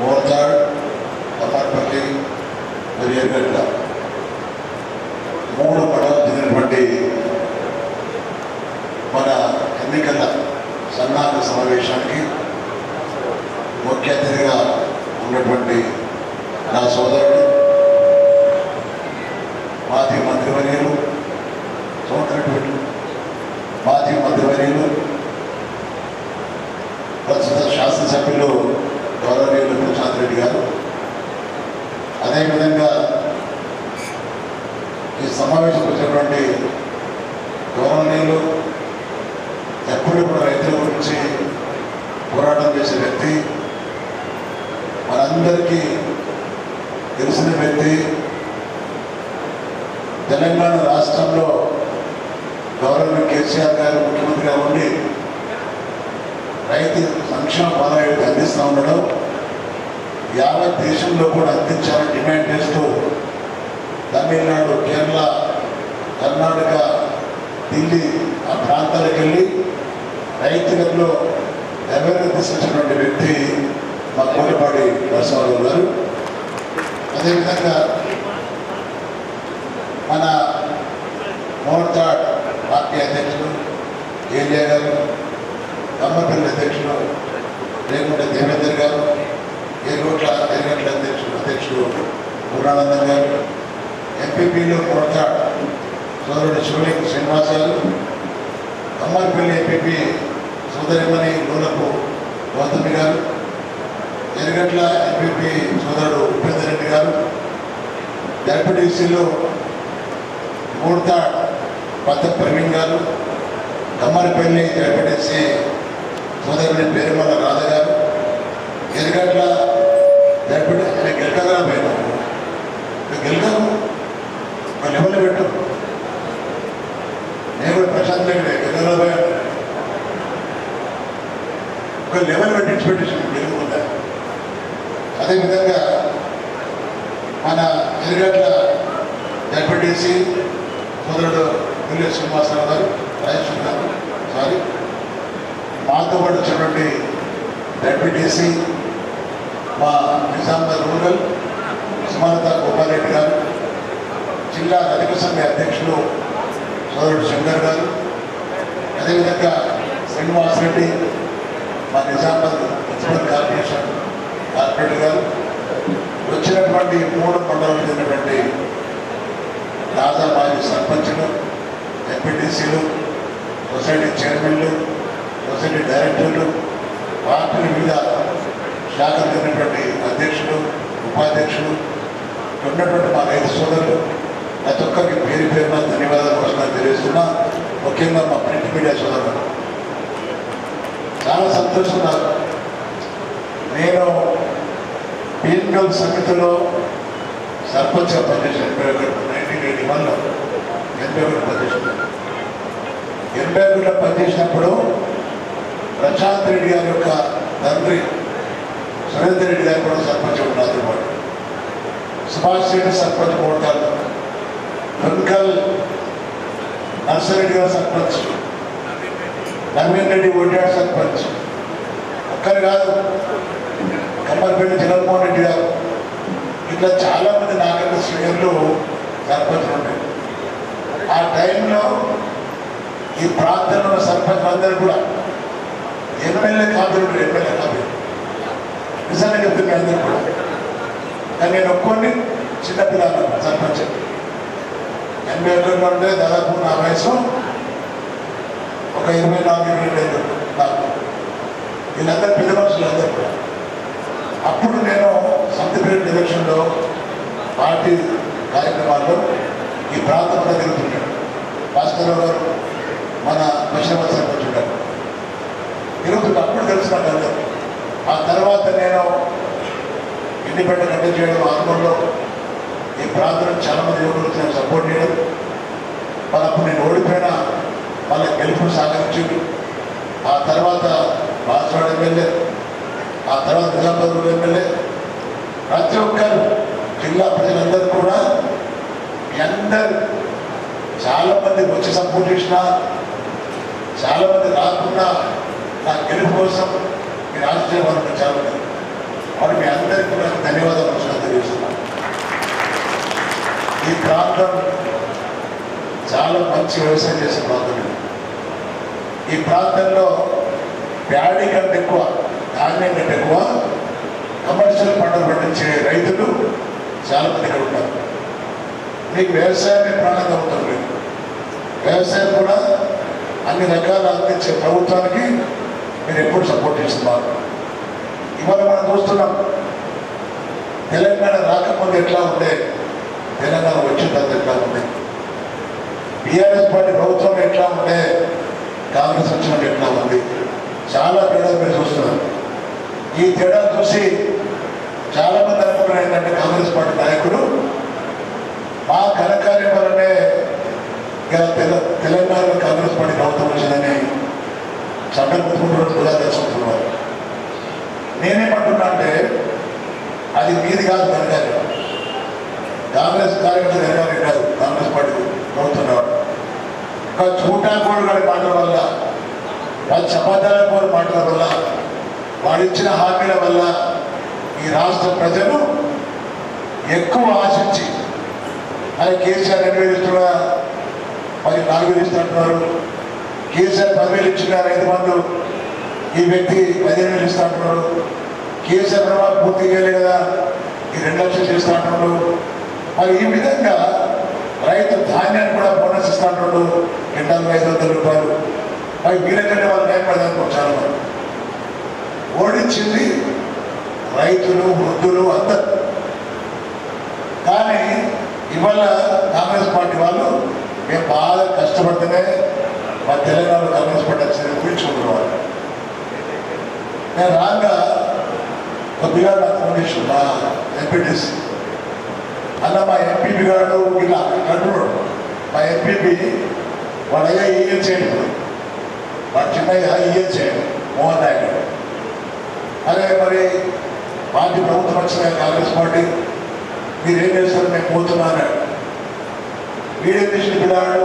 மோர்தாள் அப்பார்ட்மெண்ட்டில் வெளியேறுகிறார் పోరాటం చేసే వ్యక్తి మనందరికీ తెలిసిన వ్యక్తి తెలంగాణ రాష్ట్రంలో గౌరవ కేసీఆర్ గారు ముఖ్యమంత్రిగా ఉండి రైతు సంక్షేమ పదవి అందిస్తూ ఉండడం యావత్ దేశంలో కూడా అందించాలని డిమాండ్ చేస్తూ తమిళనాడు కేరళ కర్ణాటక ఢిల్లీ ఆ ప్రాంతాలకు వెళ్ళి రైతులలో అవేర్నెస్ తీసుకొచ్చినటువంటి వ్యక్తి మా కోటపాటి నరసింహారావు గారు. అదేవిధంగా మన మోర్తాడ్ పార్టీ అధ్యక్షుడు ఏలియా గారు కమ్మపల్లి అధ్యక్షుడు రేగుంట దేవేందర్ గారు ఏరుగొట్ల ఎరుగట్ల అధ్యక్షుడు అధ్యక్షుడు పూర్ణానందం గారు ఎంపీపీలో మోర్తాడ్ సోదరుడు శివలింగ శ్రీనివాస్ గారు కమ్మర్పల్లి ఎంపీపీ సోదరిమణి లోలపు గౌతమి గారు ఎరుగట్ల ఎంపీపీ సోదరుడు ఉపేందర్ రెడ్డి గారు డెప్యూటీసీలో మూడత పద్ద ప్రవీణ్ గారు కమ్మరిపల్లి డెప్యూటీసీ సోదరుని పేరుమల రాధ గారు ఎరుగట్ల డెప్యూటీ గెలకగా పోయినాము గెలకము లెవెల్ పెట్టు నేను కూడా ప్రశాంత్ రెడ్డి గెలకగా పోయాను లెవెల్ లెవెల్ పెట్టించి పెట్టేసాను గెలుపుకుంటా అదేవిధంగా మన ఎరుగట్ల డెప్యూటీసీ సోదరుడు పిల్లి శ్రీనివాసరావు గారు రాజేశ్వర్ గారు సారీ మాతో పాటు వచ్చినటువంటి డెప్యూటీసీ మా నిజామాబాద్ రూరల్ సుమలత గోపాలరెడ్డి గారు జిల్లా రజక సంఘ అధ్యక్షులు సోదరుడు శంకర్ గారు అదేవిధంగా శ్రీనివాస్ రెడ్డి మా నిజామాబాద్ మున్సిపల్ కార్పొరేషన్ కార్పొరేటర్ గారు వచ్చినటువంటి మూడు మండలం చెందినటువంటి తాజా మాజీ సర్పంచ్లు ఎంపీటీసీలు సొసైటీ చైర్మన్లు సొసైటీ డైరెక్టర్లు పార్టీల వివిధ శాఖలు చెందినటువంటి అధ్యక్షులు ఉపాధ్యక్షులు ఉన్నటువంటి మా రైతు సోదరులు ప్రతి ఒక్కరికి పేరు పేరున ధన్యవాదాలు కోసం తెలియజేస్తున్నా. ముఖ్యంగా మా ప్రింట్ మీడియా సోదరులు. చాలా సంతోషంగా నేను పీఎన్ఎల్ సమితిలో సర్పంచ్గా పనిచేసిన ఎనభై ఒకటి నైన్టీన్ ఎయిటీ వన్లో ఎనభై ఒకటి పనిచేసిన ఎనభై ఒకటిలో పనిచేసినప్పుడు ప్రశాంత్ రెడ్డి గారి యొక్క తండ్రి సురేందర్ రెడ్డి గారు కూడా సర్పంచ్ ఉన్నారు వాడు సుభాష్ రెడ్డి సర్పంచ్ కొడతారు వెంకల్ నర్సరెడ్డి గారు సర్పంచ్. నవీన్ రెడ్డి ఒడ్డాడు సర్పంచ్. ఒక్కరు కాదు. కమ్మర్పల్లి జగన్మోహన్ రెడ్డి గారు. ఇట్లా చాలామంది నాగరిక శ్రేణులు సర్పంచులు ఉన్నాయి ఆ టైంలో ఈ ప్రాంతంలో ఉన్న సర్పంచ్ అందరూ కూడా ఎమ్మెల్యే కాదు ఎమ్మెల్యే కాదు. నిజంగా చెప్తున్నా అందరూ కూడా? కానీ నేను ఒక్కొని చిన్నపిల్లలు సర్పంచ్. ఎనభై ఒకటిలో ఉంటే దాదాపు నా వయసు. ఒక ఇరవై నాలుగు ఇరవై నాకు వీళ్ళందరూ పెద్ద మనుషులు అందరూ అప్పుడు నేను సంతపేట ఎలక్షన్లో పార్టీ కార్యక్రమాల్లో ఈ ప్రాంతంలో తిరుగుతుంటాడు భాస్కర్రావు గారు మన పశ్చిమ సర్పంచ్ ఉంటారు. తిరుగుతుంటే అప్పుడు తెలుసు అందరూ. ఆ తర్వాత నేను ఇండిపెండెంట్ కండక్ట్ చేయడం ఆరంభంలో ఈ ప్రాంతంలో చాలామంది యువకులు సపోర్ట్ చేయడం. మరి అప్పుడు నేను ఓడిపోయినా వాళ్ళ గెలుపు సాగించింది ఆ తర్వాత బాసవాడ ఎమ్మెల్యే ఆ తర్వాత నిజామాబాద్ ఎమ్మెల్యే ప్రతి ఒక్కరు జిల్లా ప్రజలందరూ కూడా మీ అందరు చాలా మంది వచ్చి సపోర్ట్ చేసిన చాలా మంది రాకుండా నా గెలుపు కోసం మీరు ఆశ్చర్యపడుతున్నారు చాలా మంది వాడు మీ అందరికీ కూడా ధన్యవాదాలు నమస్కారం తెలియజేస్తున్నాను ఈ ప్రాంతం చాలా మంచి వ్యవసాయం చేసే ప్రాంతం ఈ ప్రాంతంలో ప్యాడీ కంటే ఎక్కువ ధాన్యం కంటే ఎక్కువ కమర్షియల్ పంటలు పండించే రైతులు చాలా మంది ఇక్కడ ఉంటారు మీకు వ్యవసాయమే ప్రాణంగా ఉంటుంది వ్యవసాయం కూడా అన్ని రకాల అందించే ప్రభుత్వానికి మీరు ఎప్పుడు సపోర్ట్ చేస్తున్నారు. ఇవాళ మనం చూస్తున్నాం తెలంగాణ రాకముందు ఎట్లా ఉండే తెలంగాణ వచ్చిన తర్వాత ఎట్లా ఉంది టీఆర్ఎస్ పార్టీ ప్రభుత్వం ఎట్లా ఉంటే కాంగ్రెస్ వచ్చినట్టు ఎట్లా ఉంది? చాలా తేడా మీరు చూస్తున్నారు. ఈ తేడా చూసి చాలా మంది ఏంటంటే కాంగ్రెస్ పార్టీ నాయకుడు మా కనకార్యం వల్లనే తెల తెలంగాణలో కాంగ్రెస్ పార్టీ ప్రభుత్వం వచ్చిందని చట్టం కూడా తెలుసుకుంటున్నారు నేనేమంటున్నా అంటే అది మీది కాదు కనకార్యం కాంగ్రెస్ కార్యకర్తలు ఘనకార్యం కాదు కాంగ్రెస్ పార్టీ ప్రభుత్వం రావడం. చూటా కోడుగాడి మాటల వల్ల వాళ్ళ చపాతాల కోడు మాటల వల్ల వాడిచ్చిన హామీల వల్ల ఈ రాష్ట్ర ప్రజలు ఎక్కువ ఆశించి అది కేసీఆర్ రెండు వేలు ఇస్తున్నా మరి నాలుగు వేలు ఇస్తున్నారు కేసీఆర్ పదివేలు ఇచ్చిన రైతు బంధు ఈ వ్యక్తి పదిహేను వేలు ఇస్తా అంటున్నారు కేసీఆర్ ప్రభావం పూర్తి చేయలే కదా ఈ రెండు లక్షలు చేస్తా అంటున్నారు మరి ఈ విధంగా రైతు ధాన్యాన్ని కూడా బోనస్ ఇస్తా అంటున్నాడు క్వింటాల్ ఐదు వందల రూపాయలు మరి వీళ్ళకంటే వాళ్ళు భయపడదానికి చాలా మంది ఓడించింది రైతులు వృద్ధులు అందరు. కానీ ఇవాళ కాంగ్రెస్ పార్టీ వాళ్ళు మేము బాగా కష్టపడితేనే మా తెలంగాణలో కాంగ్రెస్ పార్టీ వచ్చింది ఊహించుకుంటున్నారు నేను రాగా కొద్దిగా నాకు ఫోన్ మా ఎంపీటీసీ. అలా మా ఎంపీపీ గారు ఇలా అంటున్నాడు. మా ఎంపీపీ వాడు అయ్యా ఈఎం చేయండి వాడు చిన్నయ్య ఈఎం చేయండి మోహన్ నాయుడు. అదే మరి పార్టీ ప్రభుత్వం వచ్చిన కాంగ్రెస్ పార్టీ. మీరేం చేస్తారు? మేము పోతున్నాను వీడేం చేసిన పిల్లాడు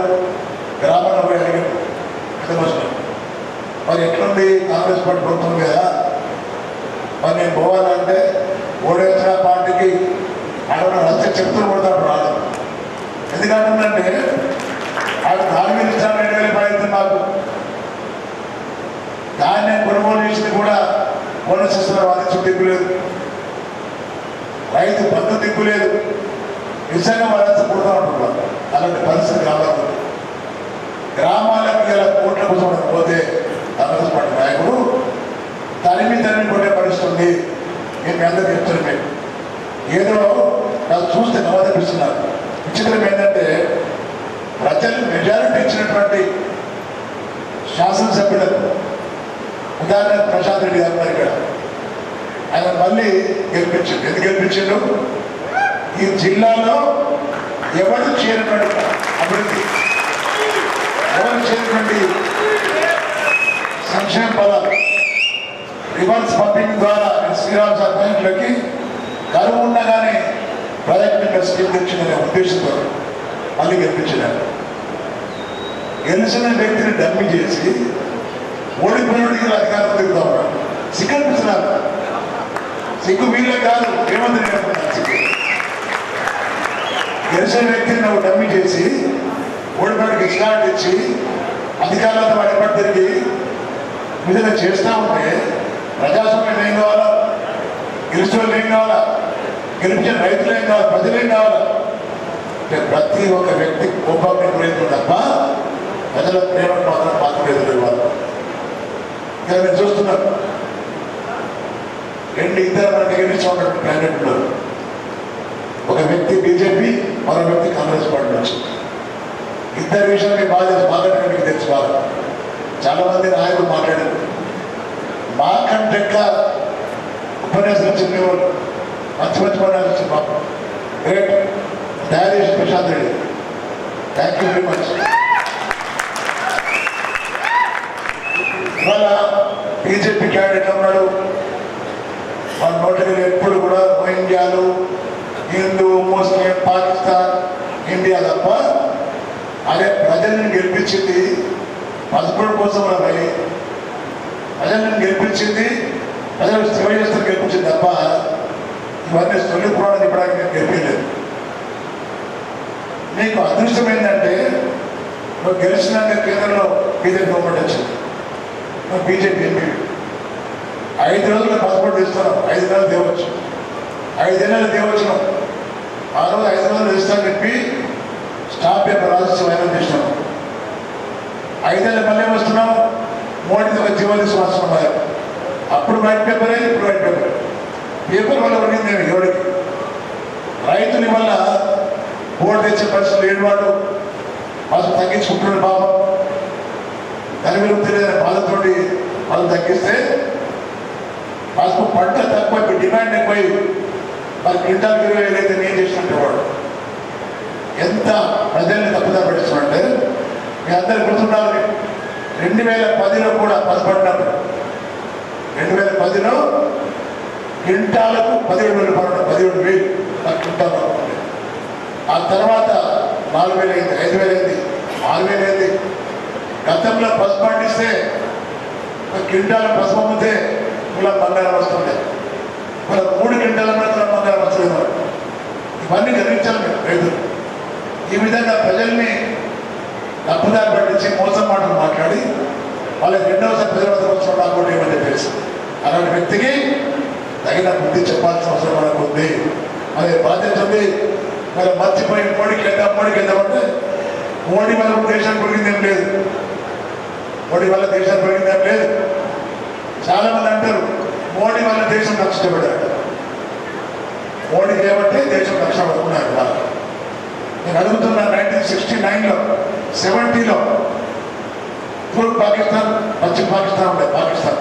గ్రామాల పోయి అడిగాడు. పెద్దమోసం మరి ఎట్లుంది కాంగ్రెస్ పార్టీ ప్రభుత్వం కదా మరి నేను పోవాలంటే ఓడేసిన పార్టీకి అక్కడ రస్తే చెప్తూ పడతాడు రాదు ఎందుకంటుందంటే వాళ్ళు నాలుగు వేలు రెండు వేల పడైతే మాకు దాన్ని కొనుగోలు చేసింది కూడా బోనస్ ఇస్తున్నారు వాళ్ళకి దిక్కు రైతు బంధు దిక్కు నిజంగా వాళ్ళంతా పుడతా ఉంటున్నారు అలాంటి పరిస్థితి కావాలి గ్రామాలకు ఇలా కోట్ల కోసం పోతే కాంగ్రెస్ పార్టీ నాయకుడు తరిమి తరిమి కొట్టే పరిస్థితి ఉంది. నేను మీ అందరికీ ఏదో నాకు చూస్తే నమ్మదనిపిస్తున్నారు విచిత్రం ఏంటంటే ప్రజలు మెజారిటీ ఇచ్చినటువంటి శాసనసభ్యులకు ఉదాహరణ ప్రశాంత్ రెడ్డి గారు ఇక్కడ. ఆయన మళ్ళీ గెలిపించిండు. ఎందుకు గెలిపించిండు? ఈ జిల్లాలో ఎవరు చేయనటువంటి అభివృద్ధి? ఎవరు చేయనటువంటి సంక్షేమ పదాలు రివర్స్ పంపింగ్ ద్వారా శ్రీరామ్ సార్ కరువు ఉండగానే ప్రజెక్ట్ స్కీమ్ తెచ్చిందనే ఉద్దేశంతో మళ్ళీ గెలిపించినారు. గెలిచిన వ్యక్తిని డమ్మి చేసి ఓడిపోయినడికి అధికారం తిరుగుతాం ఉన్నాడు. సిగ్గనిపిస్తున్నారు సిగ్గు వీళ్ళే కాదు ఏమంది సిగ్గు. గెలిచిన వ్యక్తిని నువ్వు డమ్మి చేసి ఓడిపోయినకి ఇష్టాన్ని ఇచ్చి అధికారులతో వాడిపడి తిరిగి విధంగా చేస్తూ ఉంటే ప్రజాస్వామ్యం ఏం కావాలా? గెలిచిన వాళ్ళు ఏం కావాలా? గెలిపించిన రైతులు ఏం కావాలి? ప్రజలు ఏం కావాలా? అంటే ప్రతి ఒక్క వ్యక్తి కోపాన్ని గురైంది తప్ప ప్రజల ప్రేమకు మాత్రం పాత్ర ఎదురు వాళ్ళు ఇక్కడ మీరు చూస్తున్నారు. రెండు ఇద్దరు మనకి చూడండి క్యాండిడేట్ ఉన్నారు. ఒక వ్యక్తి బీజేపీ మరో వ్యక్తి కాంగ్రెస్ పార్టీ నుంచి. ఇద్దరు విషయాలు మీకు బాగా తెలుసు. మాకంటే మీకు తెలుసు బాగా? చాలామంది నాయకులు మాట్లాడారు. మాకంటే ఇంకా ఉపన్యాసం వచ్చింది మంచి మంచి ఉపన్యాసం వచ్చింది మాకు. గ్రేట్ తయారు చేసి Prashanth Reddy. Thank you very much ఇవాళ బీజేపీ క్యాండిడేట్ ఉన్నాడు. మన నోటికి ఎప్పుడు కూడా రోహింగ్యాలు హిందూ ముస్లిం పాకిస్తాన్ ఇండియా తప్ప అదే ప్రజల్ని గెలిపించింది పదకొండు కోసం భయ ప్రజల్ని గెలిపించింది ప్రజలు సేవ గెలిపించింది తప్ప ఇవన్నీ ఇవన్నీ తొలిపురాణం చెప్పడానికి నేను గెలిపించలేదు. నీకు అదృష్టం ఏంటంటే నువ్వు గెలిచినాక కేంద్రంలో బీజేపీ గవర్నమెంట్ వచ్చింది. బీజేపీ ఎంపీ ఐదు రోజులు పాస్పోర్ట్ ఇస్తాను ఐదు నెలలు దేవచ్చు ఐదు నెలలు దేవచ్చు ఆ రోజు ఐదు రోజులు ఇస్తాను చెప్పి స్టాఫ్ పేపర్ రాసి వైరం చేసినావు ఐదేళ్ళ మళ్ళీ వస్తున్నాం. మోడీ ఒక జీవన శ్వాసం అప్పుడు వైట్ పేపరే ఇప్పుడు వైట్ పేపర్. పేపర్ వల్ల పడింది నేను ఎవరికి? రైతుని వల్ల ఓటు తెచ్చే పరిస్థితులు లేని వాడు అసలు తగ్గించుకుంటున్నాడు పాపం. దాని విలువ బాధతోటి వాళ్ళు తగ్గిస్తే మాకు పంట తక్కువ డిమాండ్ ఎక్కువై మరి క్వింటాల్ ఇరవై వేలు అయితే నేను చేసినట్టు వాడు ఎంత ప్రజల్ని తప్పుదా పెడుతున్నాడంటే మీ అందరు గుర్తుండాలి రెండు వేల పదిలో కూడా పదపడినప్పుడు రెండు వేల పదిలో క్వింటాలకు పదిహేడు వేలు పడడం పదిహేడు వేలు ఆ క్వింటాల్ ఆ తర్వాత నాలుగు వేలు అయింది ఐదు వేలు అయింది ఆరు వేలు అయింది. గతంలో పసుపు పండిస్తే క్వింటాల పసుపు అమ్మితే ఇలా బంగారం వస్తుంది. ఇలా మూడు క్వింటాల మాత్రం బంగారం వస్తుంది ఇవన్నీ గర్వించాలి మీరు రైతులు. ఈ విధంగా ప్రజల్ని తప్పుదారి పట్టించి మోసం మాటలు మాట్లాడి వాళ్ళకి రెండవసారి ప్రజల వద్దకు వచ్చిన నాకు ఏమని తెలుసు అలాంటి వ్యక్తికి తగిన బుద్ధి చెప్పాల్సిన అవసరం మనకు ఉంది. మరి బాధ్యత ఉంది. మరి మర్చిపోయి మోడీకి వెళ్దాం మోడీకి వెళ్దామంటే మోడీ వల్ల దేశానికి పెరిగిందేం లేదు. మోడీ వల్ల దేశాలు పెరిగిందేం లేదు. చాలా మంది అంటారు మోడీ వల్ల దేశం నష్టపడ్డాడు మోడీ చేయబట్టే దేశం రక్షపడుతున్నారు వాళ్ళు. నేను అడుగుతున్నా నైన్టీన్ సిక్స్టీ నైన్లో సెవెంటీలో పూర్వ పాకిస్తాన్ పశ్చిమ పాకిస్తాన్ ఉండే పాకిస్తాన్.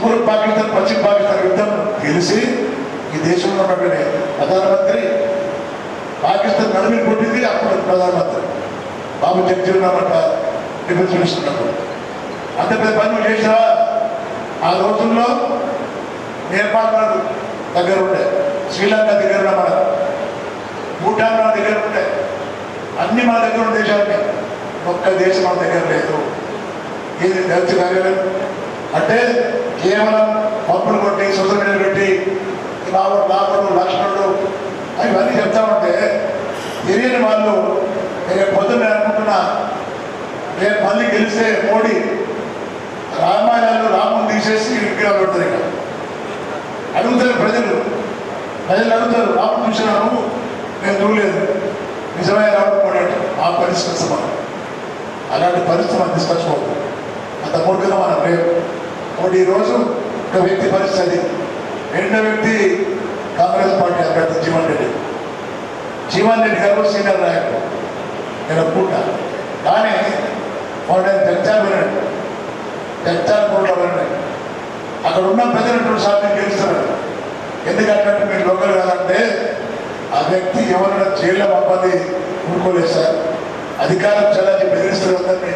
పూర్వ పాకిస్తాన్ పశ్చిమ పాకిస్తాన్ యుద్ధం గెలిచి ఈ దేశంలో ఉన్నటువంటి ప్రధానమంత్రి పాకిస్తాన్ నడుమిని కొట్టింది అప్పుడు ప్రధానమంత్రి. బాబు జగజీవన్ రామట డిఫెన్స్ మినిస్టర్ అంత పెద్ద పని చేసినా ఆ రోజుల్లో నేపాల్ దగ్గర ఉండే శ్రీలంక దగ్గర ఉన్న మన భూటాన్ మన దగ్గర ఉండే అన్ని మన దగ్గర ఉన్న దేశాలని ఒక్క దేశం మన దగ్గర లేదు. ఇది తెలుసు కార్యాలయం? అంటే కేవలం పంపులు కొట్టి సోషల్ మీడియా పెట్టి రాముడు రాముడు లక్ష్మణుడు అవన్నీ ఇవన్నీ చెప్తా ఉంటే తెలియని వాళ్ళు నేను పొద్దున్న అనుకుంటున్నా రేపు మళ్ళీ గెలిస్తే మోడీ రామాయణాలు రాముని తీసేసి విగ్రహాలు పెడతారు ఇక. అడుగుతారు ప్రజలు. ప్రజలు అడుగుతారు రాముడు చూసినాను నేను చూడలేదు. నిజమైన రాముడు కూడా ఆ పరిస్థితి మనం అలాంటి పరిస్థితి మనం తీసుకొచ్చుకోవద్దు అంత మూర్ఖంగా మనం లేవు ఒకటి ఈరోజు ఒక వ్యక్తి పరిస్థితి రెండో వ్యక్తి కాంగ్రెస్ పార్టీ అభ్యర్థి జీవన్ రెడ్డి. జీవన్ రెడ్డి గారు సీనియర్ నాయకుడు. నేను అనుకుంటా కానీ వాడు నేను చర్చాలు వినండి. చర్చాలు కూడా అక్కడ ఉన్న ప్రజలు సాధ్యం గెలుస్తున్నారు ఎందుకంటే మీరు లోకల్ కాదంటే ఆ వ్యక్తి ఎవరైనా జైల్లో పంపది ఊరుకోలేదు సార్. అధికారం చల్లని బెదిరిస్తారు అందరినీ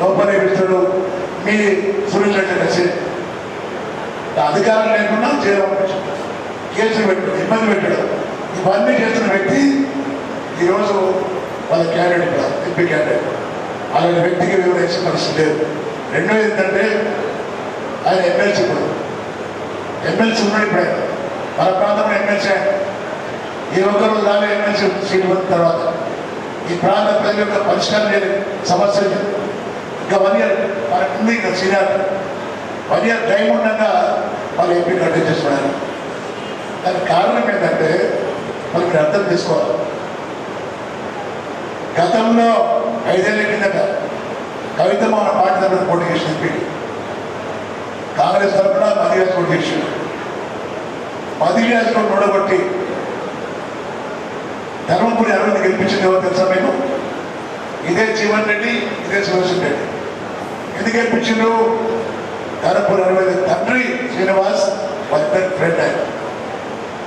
లోపలే పెడతాడు మీ సురేష్ రెడ్డి కలిసి అధికారం లేకుండా జైలు పంపించాడు. కేసులు పెట్టాడు ఇబ్బంది పెట్టాడు. ఇవన్నీ చేస్తున్న వ్యక్తి ఈరోజు వాళ్ళ క్యాండిడేట్ కాదు ఎంపీ క్యాండిడేట్. అలాంటి వ్యక్తికి వివరించే పరిస్థితి లేదు. రెండో ఏంటంటే ఆయన ఎమ్మెల్సీ ఇప్పుడు ఎమ్మెల్సీ ఉన్నాడు ఇప్పుడే. మన ప్రాంతంలో ఎమ్మెల్సీ ఈ ఒక్కరోజు దాని ఎమ్మెల్సీ సీట్ పొందిన తర్వాత. ఈ ప్రాంత ప్రజల యొక్క పరిష్కారం లేని సమస్యలు ఇంకా వన్ ఇయర్ మనకు ఉంది ఇంకా సీనియర్. వన్ ఇయర్ టైం ఉండగా వాళ్ళు ఎంపీ కంటే చేసుకున్నారు దానికి కారణం ఏంటంటే వాళ్ళు మీరు అర్థం చేసుకోవాలి. గతంలో ఐదేళ్ళ కిందట కవిత మన పార్టీ తరఫున పోటీ చేసిన ఎంపీ కాంగ్రెస్ తరఫున మదిరాజ్ పోటీ చేసిండు మదిరాజ్లో నొడగొట్టి ధర్మపురి అరవింద్ గెలిపించింది ఎవరు తెలుసా మీకు? ఇదే జీవన్ రెడ్డి ఇదే సురేషన్ రెడ్డి. ఎందుకు గెలిపించిండు ధర్మపురి అరవింద్ తండ్రి శ్రీనివాస్ వాళ్ళిద్దరి ఫ్రెండ్ ఆయన.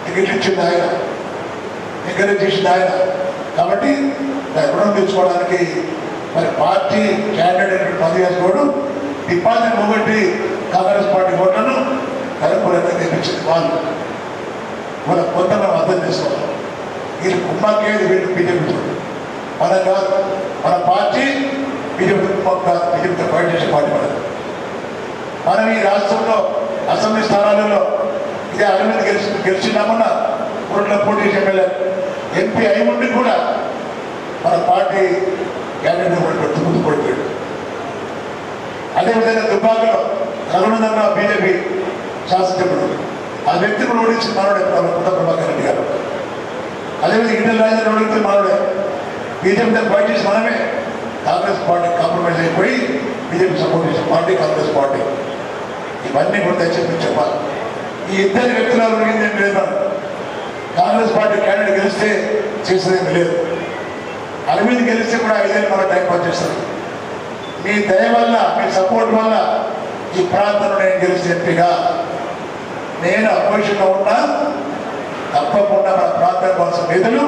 టికెట్ ఇచ్చింది ఆయన. ఎంకరేజ్ చేసింది ఆయన. కాబట్టి రుణం తెచ్చుకోవడానికి మరి పార్టీ క్యాండిడేట్ మదిరాజ్ కూడా డిపాజిట్ పోగొట్టి కాంగ్రెస్ పార్టీ ఓట్లను ధర్మపురంగా తెప్పించింది వాళ్ళు మన కొంత మనం అర్థం చేసుకోవాలి. వీళ్ళు కుమ్మకేది వీళ్ళు బీజేపీ మన కాదు. మన పార్టీ బీజేపీ కాదు. బీజేపీతో ఫైట్ చేసే పార్టీ మనం మనం ఈ రాష్ట్రంలో అసెంబ్లీ స్థానాలలో ఇదే అరవింద్ గెలిచి గెలిచినామన్నా ఊళ్ళో పోటీ చేసి ఎమ్మెల్యే ఎంపీ అయి ఉండి కూడా మన పార్టీ క్యాండిడేట్ కూడా పెడుతూ ముందు పడిపోయాడు అదేవిధంగా దుబ్బాకలో రఘునందన బీజేపీ శాసనసభ్యుడు. ఆ వ్యక్తి కూడా ఓడించి మనోడే కుట ప్రభాకర్ రెడ్డి గారు. అదేవిధంగా ఇండియన్ రాజధాని ఓడితే మనోడే బీజేపీతో ఫైట్ చేసి మనమే కాంగ్రెస్ పార్టీ కాంప్రమైజ్ అయిపోయి బీజేపీ సపోర్ట్ చేసిన పార్టీ కాంగ్రెస్ పార్టీ. ఇవన్నీ కూడా దయచేసి చెప్పాలి. ఈ ఇద్దరు వ్యక్తుల గురించి ఏం లేదు కాంగ్రెస్ పార్టీ క్యాండిడేట్ గెలిస్తే చేసేది లేదు. మీద గెలిస్తే కూడా ఐదేళ్ళు మన టైం పాస్ మీ దయ వల్ల మీ సపోర్ట్ వల్ల ఈ ప్రాంతంలో నేను గెలిచి ఎంపీగా నేను అపోజిషన్లో ఉన్నా తప్పకుండా మన ప్రాంతం కోసం నిధులు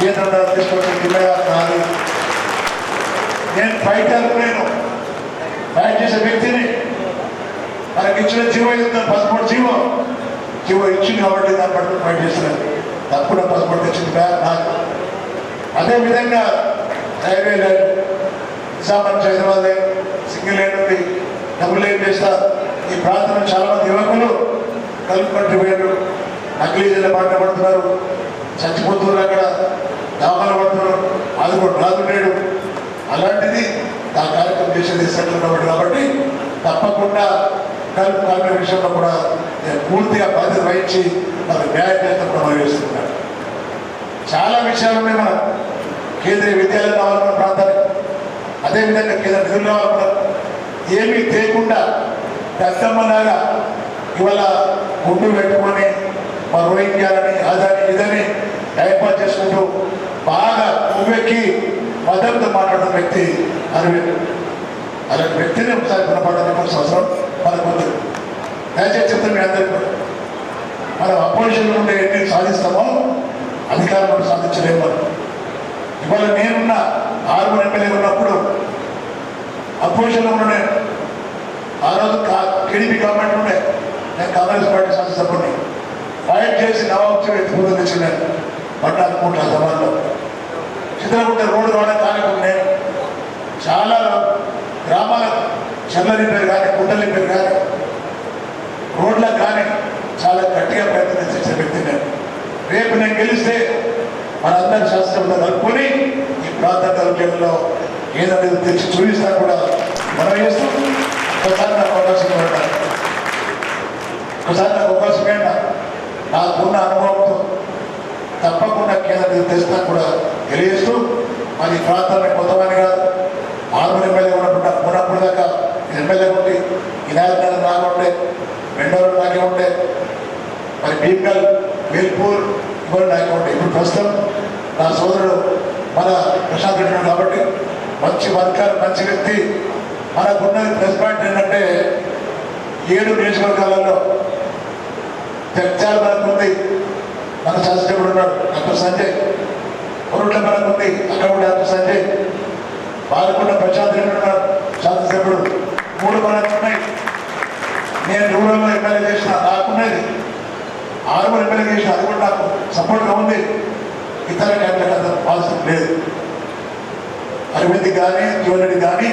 కేంద్రంలో తీసుకొచ్చిన జిమ్మేదారు నాది. నేను ఫైట్ నేను ఫైట్ చేసే వ్యక్తిని మనకి ఇచ్చిన జీవో ఇద్దాం పదమూడు జీవో జీవో ఇచ్చింది కాబట్టి దాన్ని పట్టుకుని ఫైట్ చేస్తున్నాను. తప్పుడు పదమూడు తెచ్చింది బ్యాగ్ నాకు అదేవిధంగా highway line Nizamabad Hyderabad single line ఉంది. డబుల్ లైన్ చేస్తా ఈ ప్రాంతంలో చాలా మంది యువకులు కలుపుకుంటూ పోయారు. నకిలీజీల బాట పడుతున్నారు. చచ్చిపోతున్నారు అక్కడ. దామాలు పడుతున్నారు. అది కూడా రాదు లేడు అలాంటిది ఆ కార్యక్రమం చేసేది సెంటర్ కాబట్టి తప్పకుండా కలుపు కార్మిక విషయంలో కూడా నేను పూర్తిగా బాధ్యత వహించి మనకు న్యాయం చేస్తాం మనం చాలా విషయాలు మేము కేంద్రీయ విద్యాలయం రావాలన్న ప్రాంతానికి అదేవిధంగా కేంద్ర నిధులు రావాలన్న ఏమీ తేకుండా పెద్దమ్మలాగా ఇవాళ గుండు పెట్టుకొని మా రోహింగ్యాలని అదని ఇదని టైంపాస్ చేసుకుంటూ బాగా కొవ్వెక్కి మదంతో మాట్లాడిన వ్యక్తి అరవింద్. అలాంటి వ్యక్తిని ఒకసారి గుణపడాలని అవసరం మనకు ఉంది దయచేసి చెప్తాను మీ అందరికీ మనం అపోజిషన్ నుండి ఎన్ని సాధిస్తామో అధికారం కూడా ఇవాళ నేనున్న ఆరుగురు ఎమ్మెల్యే ఉన్నప్పుడు అపోజిషన్లో ఉండే ఆ రోజు టీడీపీ గవర్నమెంట్ ఉండే నేను కాంగ్రెస్ పార్టీ శాసనసభ్యుడిని. ఫైట్ చేసి నవాబ్ ఎత్తుకుంటూ తెచ్చినాను పట్టాలు కోట్ల సభల్లో చిత్రకుంట రోడ్డు రావడం కానికుండా నేను చాలా గ్రామాలకు చెల్ల కానీ గుంట కానీ రోడ్లకు కానీ చాలా గట్టిగా ప్రయత్నించి రేపు నేను గెలిస్తే మనందరి శాస్త్రంలో కలుపుకొని ఈ ప్రాంత కలుపులో ఏదైనా తెచ్చి చూపిస్తా కూడా మనం చేస్తూ ఒకసారి నాకు అవకాశం ఇవ్వండి. ఒకసారి నాకు అవకాశం ఏంట నాకున్న అనుభవంతో తప్పకుండా కేంద్ర తెస్తా కూడా తెలియజేస్తూ మరి ఈ ప్రాంతాన్ని కొత్తమని కాదు. ఆరుగురు ఎమ్మెల్యే ఉన్నప్పుడు ఉన్నప్పుడు దాకా ఎమ్మెల్యే ఉండి ఇనాయత్ నాగా ఉండే మెండోరు నాకే ఉండే. మరి భీమ్గల్ వేల్పూర్ ఇవన్నీ అకౌంట్ ఇప్పుడు ప్రస్తుతం నా సోదరుడు మన ప్రశాంత్ రెడ్డి కాబట్టి మంచి వర్కర్ మంచి వ్యక్తి. మనకున్నది ప్లస్ పాయింట్ ఏంటంటే ఏడు నియోజకవర్గాలలో జగ్జాల మనకు ఉంది. మన శాసనసభ్యుడు ఉన్నాడు డాక్టర్ సంజయ్. కొరుట్ల మనకుంది అక్కడ డాక్టర్ సంజయ్. బాలకొండ ప్రశాంత్ రెడ్డి ఉన్నాడు శాసనసభ్యుడు. మూడు మనకు ఉన్నాయి. నేను రూరల్లో ఎమ్మెల్యే చేసిన నాకున్నది. ఆరుగురు ఎమ్మెల్యే చేసిన అది కూడా నాకు సపోర్ట్గా ఉంది. ఇతర క్యాండిడేట్ అంత పాలసీ లేదు. అరవింద్ కానీ జీవన్ కానీ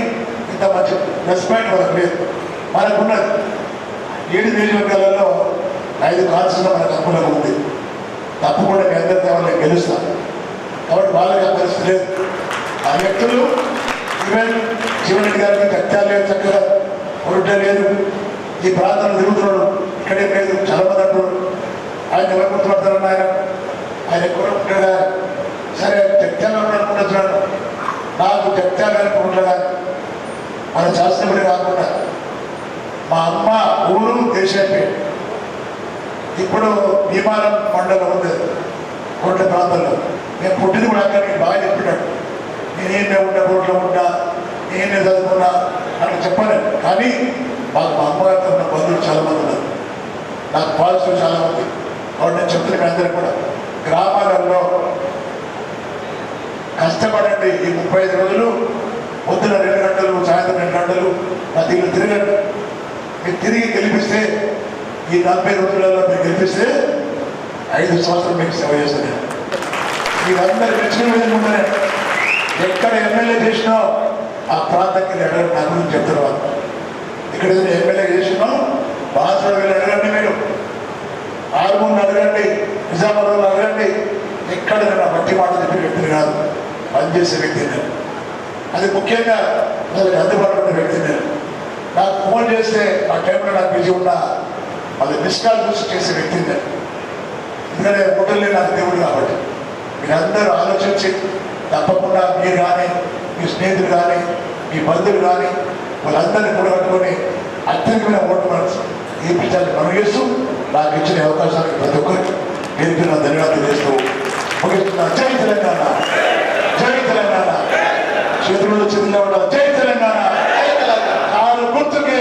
ఇంత మంచి ప్లస్ పాయింట్ మనకు లేదు. మనకున్నది ఏడు నియోజకవర్గాలలో ఐదు కాన్సులు మనకు అనుకూలంగా ఉంది. తప్పకుండా మీ అందరి దేవాలయం గెలుస్తాం. కాబట్టి వాళ్ళకి ఆ పరిస్థితి లేదు. ఆ వ్యక్తులు ఈవెన్ శివరెడ్డి గారికి కత్యాలు లేదు చక్కగా కొరట లేదు. ఈ ప్రాంతంలో తిరుగుతున్నాడు. ఇక్కడే లేదు. చాలా మంది అంటున్నాడు ఆయన ఎవరు గుర్తుపడతారన్న ఆయన ఆయన ఎక్కడ సరే చర్చలు అనుకుంటున్నాడు నాకు చర్చలు అనుకుంటున్నాడా మన శాస్త్రపడి రాకుండా మా అమ్మ ఊరు దేశంపే ఇప్పుడు భీమారం మండలం ఉంది. కోట్ల ప్రాంతంలో. నేను పుట్టింది కూడా అక్కడ. నేను బాగా చెప్పినాడు. నేనేమే ఉంటా రోడ్లో ఉన్నా నేనే చదువుకున్నా అని చెప్పలేను కానీ మాకు మా అమ్మగారితో ఉన్న బంధువులు చాలా మంది ఉన్నారు. నాకు పాలసీ చాలా ఉంది. కాబట్టి నేను చెప్తున్నా కూడా. గ్రామాలలో కష్టపడండి. ఈ ముప్పై ఐదు రోజులు పొద్దున రెండు గంటలు సాయంత్రం రెండు గంటలు ప్రతి తిరగండి. మీరు తిరిగి గెలిపిస్తే ఈ నలభై రోజులలో మీరు గెలిపిస్తే ఐదు సంవత్సరాలు మీకు సేవ చేస్తాను. నేను మీరందరూ మెచ్చుకునే ఎక్కడ ఎమ్మెల్యే చేసినా ఆ ప్రాంతానికి వెళ్ళి అడగండి నా గురించి చెప్తారు వాళ్ళు ఇక్కడ ఏదైనా ఎమ్మెల్యే చేసినా బాధ్యత వెళ్ళి అడగండి మీరు. ఆర్మూర్ని అడగండి నిజామాబాద్లో అడగండి ఎక్కడ నేను మట్టి మాట చెప్పే వ్యక్తిని కాదు పనిచేసే వ్యక్తిని నేను. అది ముఖ్యంగా వాళ్ళకి అందుబాటులో ఉన్న వ్యక్తిని నేను. నాకు ఫోన్ చేస్తే ఆ టైంలో నాకు బిజీ ఉన్నా అది మిస్ కాల్ చూసి చేసే వ్యక్తిని నేను. ఎందుకంటే ముట్టలే నాకు దేవుడు కాబట్టి. మీరందరూ ఆలోచించి తప్పకుండా మీరు కానీ మీ స్నేహితులు కానీ మీ బంధువులు కానీ వాళ్ళందరినీ కూడగట్టుకొని అత్యధికమైన ఓటు మనసు. ఇప్పించాలని మనం చేస్తూ నాకు ఇచ్చిన అవకాశానికి ప్రతి ఒక్కరికి నేను నా ధన్యవాదాలు తెలియజేస్తూ ముగిస్తున్నా జై తెలంగాణ! జై తెలంగాణ! చేతుల్లో చిన్న జై తెలంగాణ! కారు గుర్తుకే.